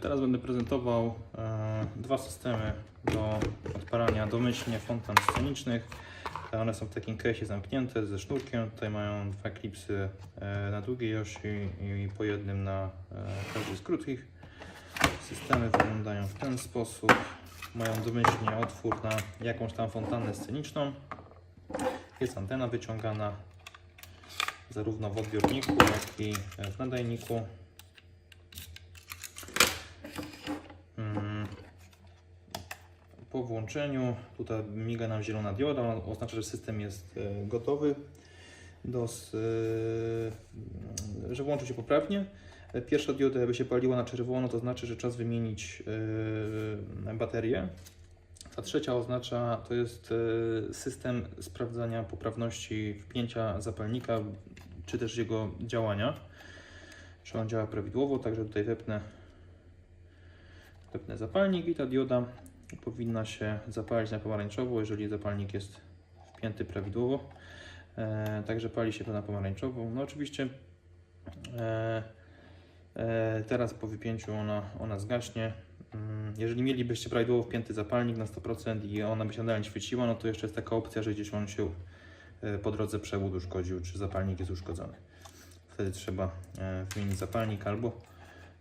Teraz będę prezentował e, dwa systemy do odpalania domyślnie fontan scenicznych. E, One są w takim case'ie zamknięte ze sznurkiem. Tutaj mają dwa klipsy e, na długiej osi i po jednym na każdy z krótkich. Systemy wyglądają w ten sposób. Mają domyślnie otwór na jakąś tam fontannę sceniczną. Jest antena wyciągana zarówno w odbiorniku, jak i w nadajniku. Po włączeniu tutaj miga nam zielona dioda, oznacza, że system jest e, gotowy, do, e, że włączy się poprawnie. E, Pierwsza dioda jakby się paliła na czerwono, to znaczy, że czas wymienić baterię. Ta trzecia oznacza, to jest system sprawdzania poprawności wpięcia zapalnika, czy też jego działania. Czy on działa prawidłowo, także tutaj wepnę, wepnę zapalnik i ta dioda powinna się zapalić na pomarańczowo, jeżeli zapalnik jest wpięty prawidłowo. E, także pali się to na pomarańczowo. No oczywiście e, e, teraz po wypięciu ona, ona zgaśnie. Mm, Jeżeli mielibyście prawidłowo wpięty zapalnik na 100% i ona by się nadal nie świeciła, no to jeszcze jest taka opcja, że gdzieś on się e, po drodze przewód uszkodził, czy zapalnik jest uszkodzony. Wtedy trzeba e, wymienić zapalnik albo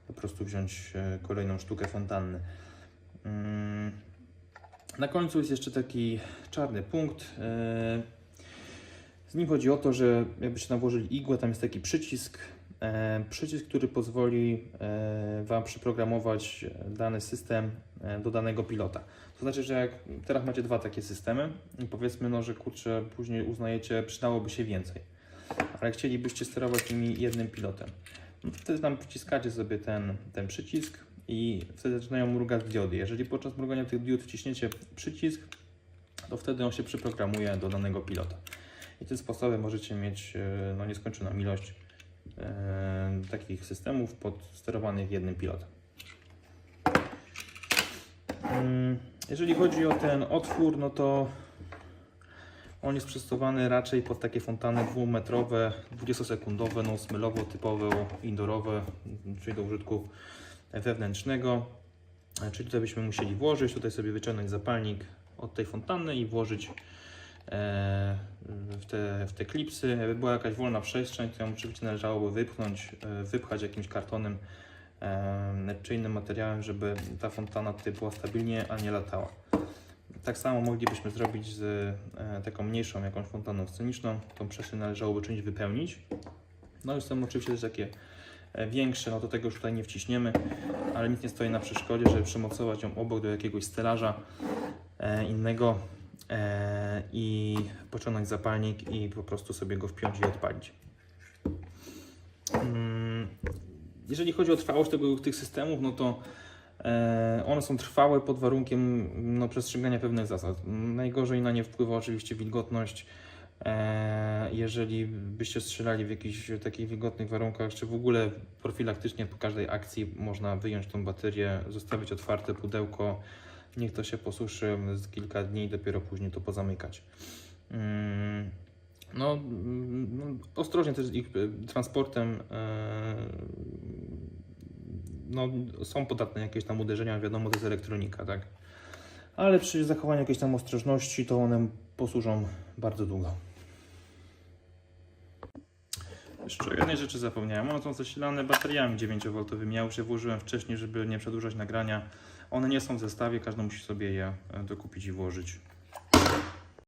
po prostu wziąć e, kolejną sztukę fontanny. Mm, Na końcu jest jeszcze taki czarny punkt. e, Z nim chodzi o to, że jakbyście tam włożyli igłę, tam jest taki przycisk, e, przycisk, który pozwoli e, Wam przyprogramować dany system do danego pilota. To znaczy, że jak teraz macie dwa takie systemy i powiedzmy, no, że kurczę, później uznajecie, przydałoby się więcej, ale chcielibyście sterować nimi jednym pilotem. No to wtedy tam wciskacie sobie ten, ten przycisk i wtedy zaczynają mrugać diody. Jeżeli podczas mrugania tych diod wciśniecie przycisk, to wtedy on się przyprogramuje do danego pilota. I tym sposobem możecie mieć e, no, nieskończoną ilość e, takich systemów podsterowanych jednym pilotem. Mm, Jeżeli chodzi o ten otwór, no to on jest przystosowany raczej pod takie fontany dwumetrowe, 20-sekundowe, no smylowo typowe, indoorowe, czyli do użytku wewnętrznego. E, Czyli tutaj byśmy musieli włożyć, tutaj sobie wyciągnąć zapalnik od tej fontanny i włożyć e, w te, w te klipsy. Jakby była jakaś wolna przestrzeń, to ją oczywiście należałoby wypchnąć, e, wypchać jakimś kartonem czy innym materiałem, żeby ta fontana tutaj była stabilnie, a nie latała. Tak samo moglibyśmy zrobić z taką mniejszą jakąś fontanną sceniczną. Tą przestrzeń należałoby czymś wypełnić. No i są oczywiście też takie większe, no to tego już tutaj nie wciśniemy, ale nic nie stoi na przeszkodzie, żeby przymocować ją obok do jakiegoś stelaża e, innego e, i pociągnąć zapalnik i po prostu sobie go wpiąć i odpalić. Mm, Jeżeli chodzi o trwałość tego, tych systemów, no to e, one są trwałe pod warunkiem no, przestrzegania pewnych zasad. Najgorzej na nie wpływa oczywiście wilgotność. E, jeżeli byście strzelali w jakichś takich wilgotnych warunkach, czy w ogóle profilaktycznie po każdej akcji można wyjąć tą baterię, zostawić otwarte pudełko, niech to się posuszy z kilka dni i dopiero później to pozamykać. Mm, No, mm, ostrożnie też z ich e, transportem. e, No, są podatne jakieś tam uderzenia, wiadomo, to jest elektronika, tak? Ale przy zachowaniu jakiejś tam ostrożności, to one posłużą bardzo długo. Jeszcze jednej rzeczy zapomniałem. One są zasilane bateriami 9V. Ja już je włożyłem wcześniej, żeby nie przedłużać nagrania. One nie są w zestawie, każdy musi sobie je e, dokupić i włożyć.